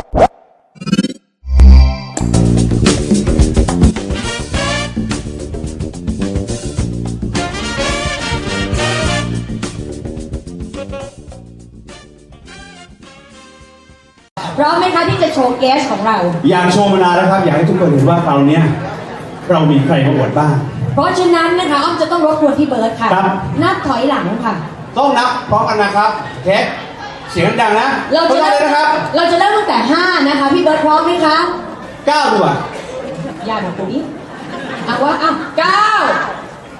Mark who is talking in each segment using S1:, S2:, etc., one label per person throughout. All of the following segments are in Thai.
S1: พร้อมไหมคะที่จะโชว์แก๊สของเรา
S2: อยากโชว์มานานแล้วครับ อยากให้ทุกคนเห็นว่าคราวเนี้ยเรามีใครมาอวดบ้าง
S1: เพราะฉะนั้นนะคะอ้อมจะต้องรบกวนพี่เบิร์ดค่ะ
S2: ครับ
S1: นับถอยหลังค่ะ
S2: ต้องนับพร้อมกันนะครับเทส เสียงดังนะ
S1: เรา
S2: พร้อ
S1: จะ
S2: มกัน
S1: เริ่
S2: เลย
S1: ม
S2: นะครับ
S1: เราจะเริ่มตั้งแต่ 5 นะคะ พี่เบิร์ดพร้อมไหมคะ
S2: เก้าดีกว่า
S1: อย่าบอกตัวนี้เอาว่าอะเก้า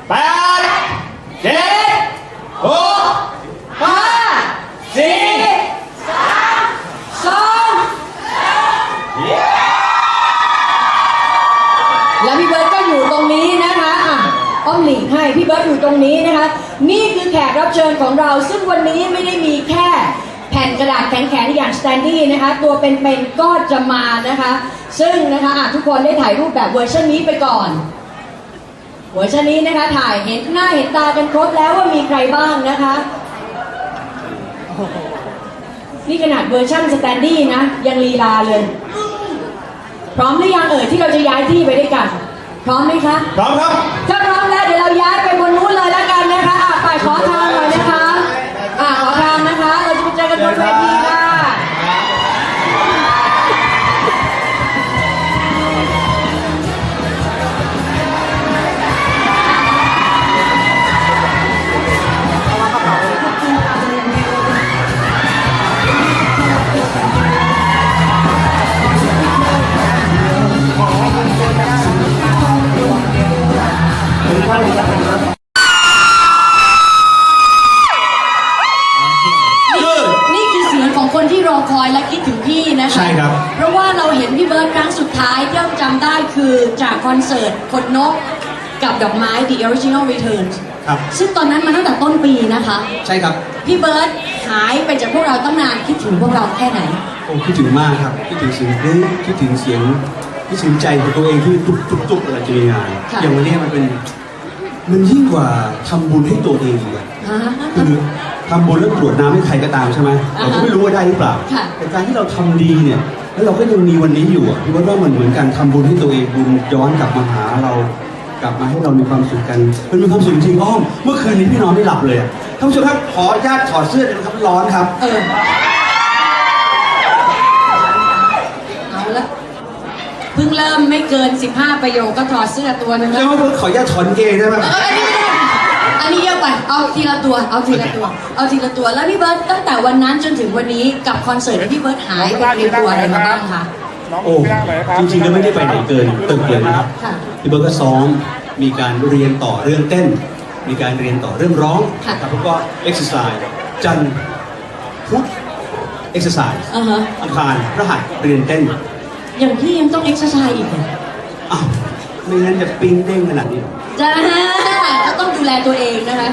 S2: แปดเจ็ดหก
S1: ห้า
S2: สี่
S1: สองแล้วพี่เบิร์ดก็อยู่ตรงนี้นะคะอะอ้อมหลีกให้พี่เบิร์ดอยู่ตรงนี้นะคะ นี่คือแขกรับเชิญของเราซึ่งวันนี้ไม่ได้มีแค่แผ่นกระดาษแข็งๆอย่างสแตนดี้นะคะ ตัวเป็นๆก็จะมานะคะ ซึ่งนะคะอะทุกคนได้ถ่ายรูปแบบเวอร์ชันนี้ไปก่อน เวอร์ชันนี้นะคะถ่ายเห็นหน้าเห็นตากันครบแล้วว่ามีใครบ้างนะคะ นี่ขนาดเวอร์ชันสแตนดี้นะยังลีลาเลย พร้อมหรือยังเอ่ยที่เราจะย้ายที่ไปด้วยกัน พร้อมไหมคะ
S2: พร้อมครับ
S1: ถ้าพร้อมแล้วเดี๋ยวเราย้ายไปบนนู้นเลยแล้ว นี่คือเสียงของคนที่รอคอยและคิดถึงพี่นะคะ
S2: ใช่ครับ
S1: เพราะว่าเราเห็นพี่เบิร์ดครั้งสุดท้ายที่เราจำได้คือจากคอนเสิร์ตขนนกกับดอกไม้ The Original Returns
S2: ครับ
S1: ซึ่งตอนนั้นมาตั้งแต่ต้นปีนะคะ
S2: ใช่ครับ
S1: พี่เบิร์ดหายไปจากพวกเราตั้งนานคิดถึงพวกเราแค่ไหน
S2: โอ้คิดถึงมากครับ คิดถึงเสียงเพลงคิดถึงเสียงคิดถึงใจของตัวเองที่ตุบตุบตุบเวลาจะมีงาน
S1: ค่ะ
S2: อย่างวันนี้มันเป็น มันยิ่งกว่าทำบุญให้ตัวเองอีกอะ
S1: ฮะ
S2: คือทำบุญแล้วตรวจน้ำให้ใครก็ตามใช่ไหม
S1: อ่า
S2: เรา
S1: ฮะ
S2: ก็ไม่รู้ว่าได้หรือเปล่า
S1: ค่ะ
S2: แต่การที่เราทำดีเนี่ยแล้วเราก็ยังมีวันนี้อยู่อะพี่ว่าว่ามันเหมือนการทำบุญให้ตัวเองบุญย้อนกลับมาหาเรากลับมาให้เรามีความสุขกันมันมีความสุขจริงอ้อมเมื่อคืนนี้พี่นอนไม่หลับเลยอะท่านผู้ชมครับขออนุญาตถอดเสื้อเลยนะครับร้อนครับ
S1: เออ เอาละเพิ่งเริ่มไม่เกิน 15 ประโยคก็ถอดเสื้อตัวหนึงแล้
S2: แล้ววขออนุญาตถอนเกงได้ไหม
S1: เอออันนี้ไม่ได้อันนี้เยอะไป เอาทีละตัว เอาทีละตัว เอาทีละตัว แล้วพี่เบิร์ตตั้งแต่วันนั้นจนถึงวันนี้กับคอนเสิร์ตที่พี่เบิร์ตหายไปเตรียมตัวอะไรมาบ้างคะ
S3: น้อง
S2: โอ้
S3: ไม่นั่งเลยครับ
S2: จริงๆก็ไม่ได้ไปไหนเกินตึกเลยนะครับ
S1: ค่ะ
S2: พี่เบิร์ดก็ซ้อมมีการเรียนต่อเรื่องเต้น มีการเรียนต่อเรื่องร้อง
S1: ค่ะ
S2: นะครับแล้วก็เอ็กซ์ไซส์จันทร์พุธเอ็กซ์ไซส์
S1: อ่าฮะ
S2: อังคารพระหัสเรียนเต้น
S1: อย่างพี่ยังต้องเอ็กซ์ไซส์อีกเหรอ
S2: อ้าวไม่งั้นจะปิ้งเด้งขนาดนี้หรอ
S1: จ้าก็ต้องดูแลตัวเองนะคะ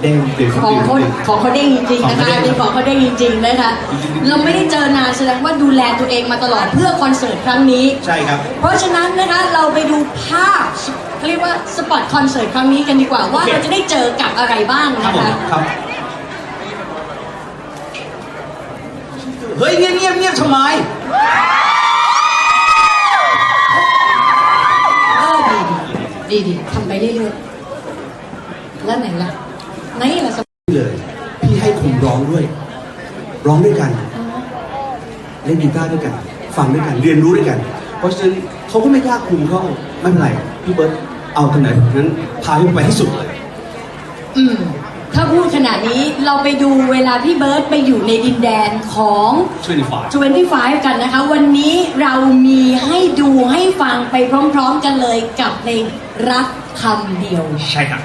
S2: เด้งเปลี่ยน
S1: ของเขาของเขาเด้งจริงๆนะคะอันนี้ของเขาเด้งจริงๆนะคะ เราไม่ได้เจอนานแสดงว่าดูแลตัวเองมาตลอดเพื่อคอนเสิร์ตครั้งนี้
S2: ใช่ครับ
S1: เพราะฉะนั้นนะคะเราไปดูภาพเขาเรียกว่าสปอตคอนเสิร์ตครั้งนี้กันดีกว่าว่า
S2: โอเค
S1: เราจะได้เจอกับอะไรบ้าง
S2: ครับ
S1: นะ
S2: ผม
S1: คะ
S2: ครับ เฮ้ยเงียบเงียบเงียบทำไม
S1: เออดีดีดีดีทำไปเรื่อยๆแล้วไหนล่ะไหนล่ะสปอต
S2: เลย พี่ให้คุณร้องด้วย ร้องด้วยกัน เล่นกีตาร์ด้วยกัน ฟังด้วยกัน เรียนรู้ด้วยกัน เพราะฉะนั้นเขาก็ไม่ยากคุมเขาไม่เป็นไร พี่เบิร์ตเอาตรงไหนนั้นพาพี่ไปให้สุดเลย
S1: อืม ถ้าพูดขนาดนี้เราไปดูเวลาพี่เบิร์ตไปอยู่ในดินแดนของ
S2: ช่วยดีฝ่า
S1: 25 กันนะคะ วันนี้เรามีให้ดูให้ฟังไปพร้อมๆกันเลยกับเพลงรักคำเดียว
S2: ใช่ครับ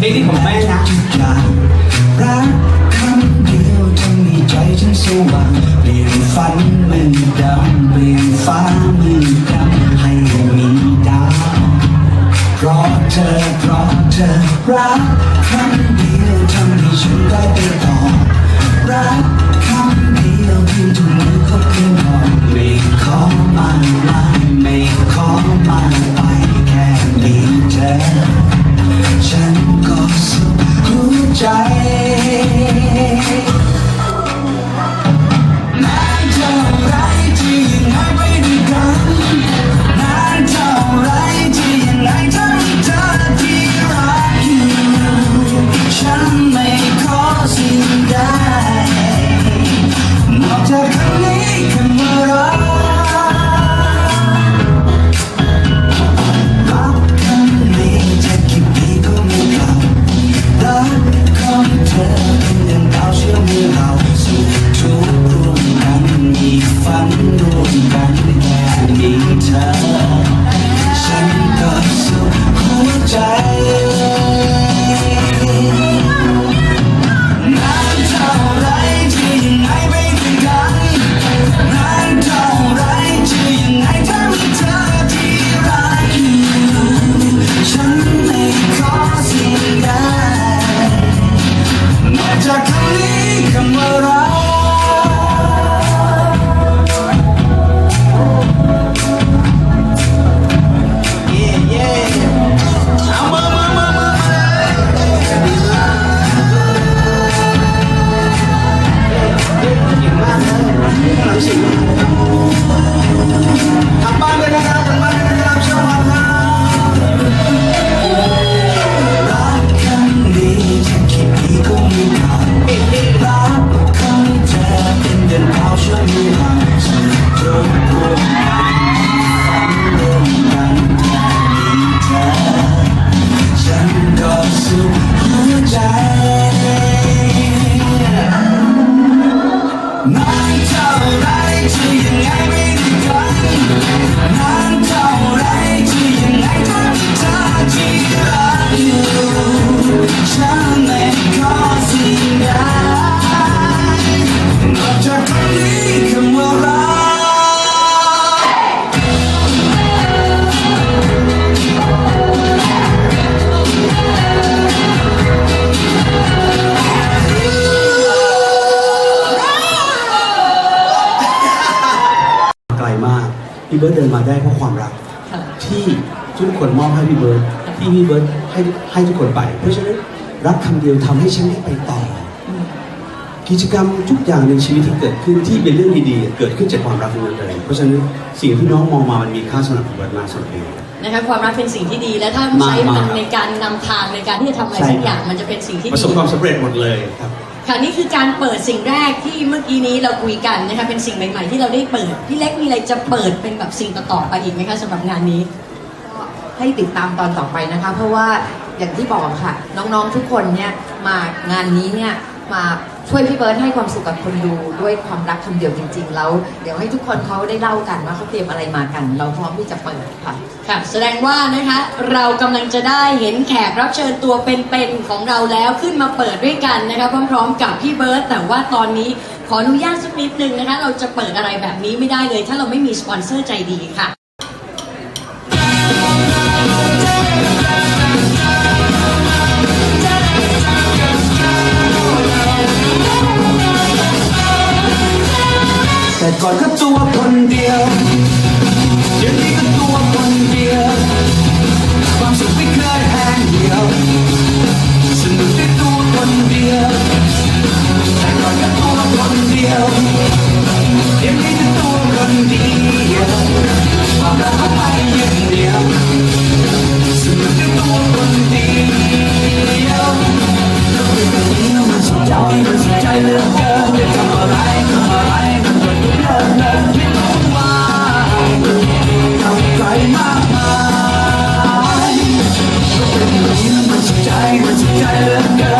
S1: เพ
S2: ลงที่อมไม่นะ
S4: รักรักคำเดียวทำให้ใจฉันสว่างเปลี่ยนฝันมือดำเปลี่ยนฟ้ามือดำให้มีดาวเพราะเธอเพราะเธอรักคำเดียวทำให้ฉันได้ไปต่อรักคำเดียวที่งทุกมือก็เพียงพอไม่ขอมาไม่ขอมาไปแค่ดีเธอ ใจ
S2: เบิร์ดเดินมาได้เพราะความรัก
S1: ค่ะ
S2: ที่ทุกคนมอบให้พี่เบิร์ดที่พี่เบิร์ดให้ให้ทุกคนไป เพราะฉะนั้นรักคำเดียวทำให้ฉันได้ไปต่ออกิจกรรมทุกอย่างในชีวิตที่เกิดขึ้นที่เป็นเรื่องดีๆ เกิดขึ้นจากความรักทั้งนั้นเลยเพราะฉะนั้นสิ่งที่น้องมองมามันมีค่าสำหรับพี่เบิร์ดมากสำหรับพี่
S1: นะคะความรักเป็นสิ่งที่ดีและถ้า
S2: มา
S1: ใช้มัน
S2: มา
S1: ในการนำทางในการที่จะทำอะไร
S2: ใช่
S1: สักอย่างมันจะเป็นสิ่งที่
S2: ประ
S1: ดี
S2: สบความสำเร็จหมดเลยครับ
S1: ค่ะนี่คือการเปิดสิ่งแรกที่เมื่อกี้นี้เราคุยกันนะคะเป็นสิ่งใหม่ ๆ ที่เราได้เปิดพี่เล็กมีอะไรจะเปิดเป็นแบบสิ่งต่อๆไปอีกไหมคะสำหรับงานนี้
S3: ก็ให้ติดตามตอนต่อไปนะคะ เพราะว่าอย่างที่บอกค่ะ น้องๆทุกคนเนี่ยมางานนี้เนี่ยมา ช่วยพี่เบิร์ดให้ความสุขกับคนดูด้วยความรักคำเดียวจริง ๆ แล้ว เดี๋ยวให้ทุกคนเขาได้เล่ากันว่าเขาเตรียมอะไรมากัน เราพร้อมที่จะเปิดค่ะ
S1: ค่ะแสดงว่านะคะเรากำลังจะได้เห็นแขกรับเชิญตัวเป็นๆของเราแล้วขึ้นมาเปิดด้วยกันนะคะพร้อมๆกับพี่เบิร์ตแต่ว่าตอนนี้ขออนุญาตสักนิดนึงนะคะเราจะเปิดอะไรแบบนี้ไม่ได้เลย ถ้าเราไม่มีสปอนเซอร์ใจดีค่ะ
S4: ก่อนก็ตัวคนเดียว มากมายก็เป็นอย่างนี้มันสุดใจมันสุดใจเหลือเกิน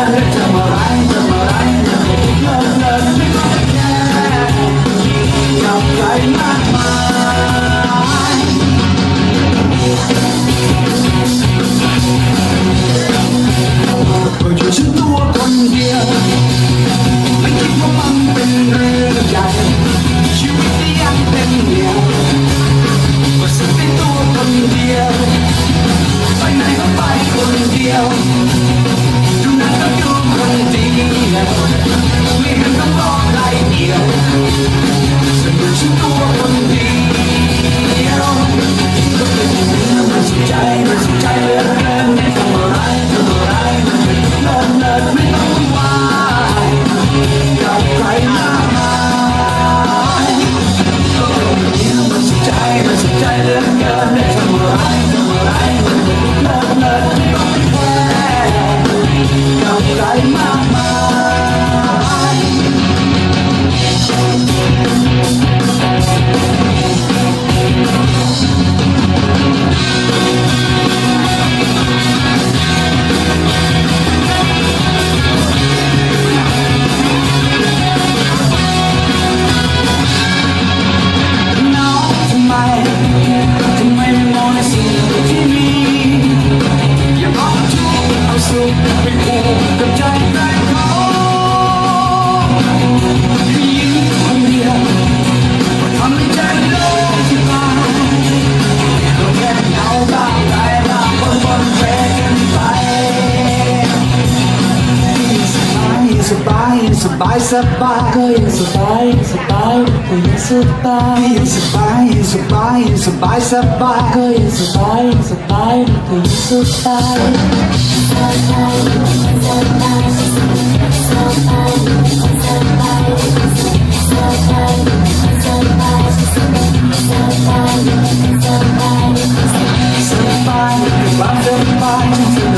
S4: เดียว ไปไหนก็ไปคนเดียว ดูหนังก็ดูคนเดียวไม่เห็นต้องรอใครเดียวสนุกฉันตัวคนเดียวก็เป็นอย่างนี้มันสุดใจมันสุดใจเหลือเกินไม่ทำอะไรทำอะไรมันเป็นเลิศเลิศไม่ต้องวุ่นวายกับใคร สบาย
S5: ก็ยังสบายยังสบายก็ยังสบาย
S4: ยังสบายยังสบายยังสบายสบาย
S5: ก็ยังสบายยังสบายก็ยังสบาย
S4: สบายด้วยความสบายสนุกสบายด้วยความสบายด้วยความสุขสบายด้วยความสบายฉันสนุกสบายด้วยความสบาย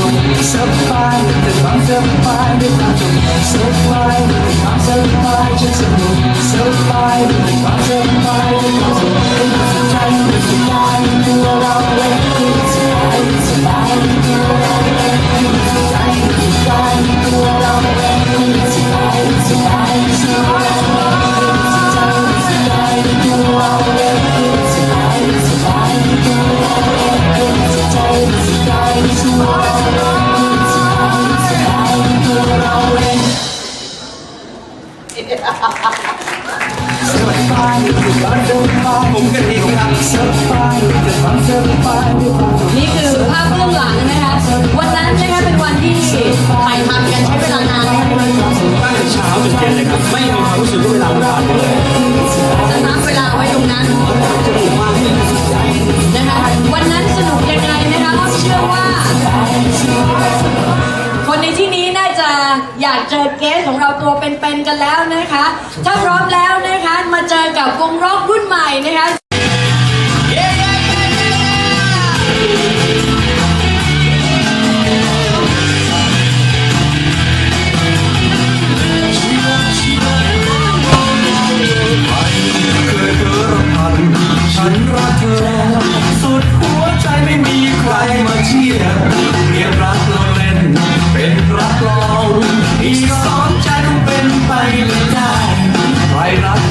S4: ด้วยความสุขเป็นสุขใจเป็นสบายตัวเราเองสบายสบายตัวเราเองสุขใจสุขใจตัวเราเองสบายสบ สบายด้วยความสบาย
S2: ผมกันเองครับ
S4: สบายด้วยความสบายด้วยความสุข
S1: นี่คือภาพเบื้องหลังนะคะ วันนั้นนะคะเป็นวันที่ถ่ายทำกันใช้เวลานานนะคะพี่เบิร์ด
S2: ตั้งแต่เช้าจนเย็นเลยครับ ไม่มีความรู้สึกว่าเวลาผ่านไปเลย
S1: จะนับเวลาไว้ตรงนั้น พร้อมแล้วนะคะ มาเจอกับวงร็อกรุ่นใหม่นะคะ
S4: เคยเธอรำพันฉันรักเธอ สุดหัวใจไม่มีใครมาเทียบเรียนรักเราเล่น เป็นรักลองอีกสองใจคงเป็นไปไม่ไ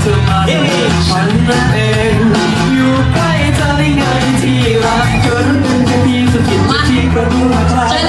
S4: ฉันนั้นเองอยู่ใกล้เธอได้ไงที่รักเธอนั้นเป็นแค่เพียงสกิดที่กระดูกใจ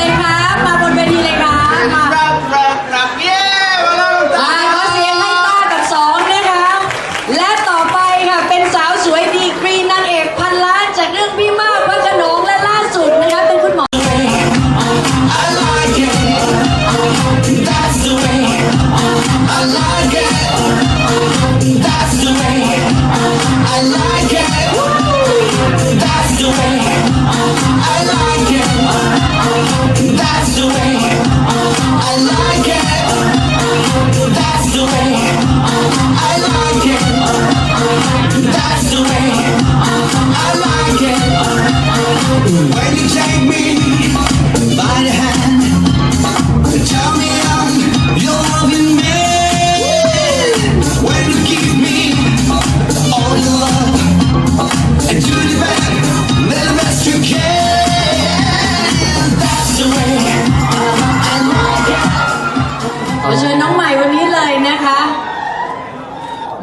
S1: เชิญน้องใหม่วันนี้เลยนะคะ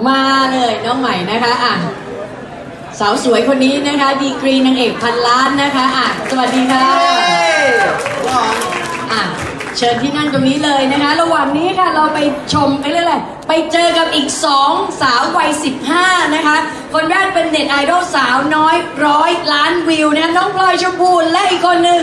S1: มาเลยน้องใหม่นะคะอะสาวสวยคนนี้นะคะ ดีกรีนางเอกพันล้านนะคะอะสวัสดีค่ะอะเชิญที่นั่งตรงนี้เลยนะคะ ระหว่างนี้ค่ะเราไปชมไปเรื่อยๆไปเจอกับอีกสองสาววัย 15 นะคะ คนแรกเป็นเน็ตไอดอลสาวน้อยร้อยล้านวิวนะคะน้องพลอยชมพูและอีกคนหนึ่ง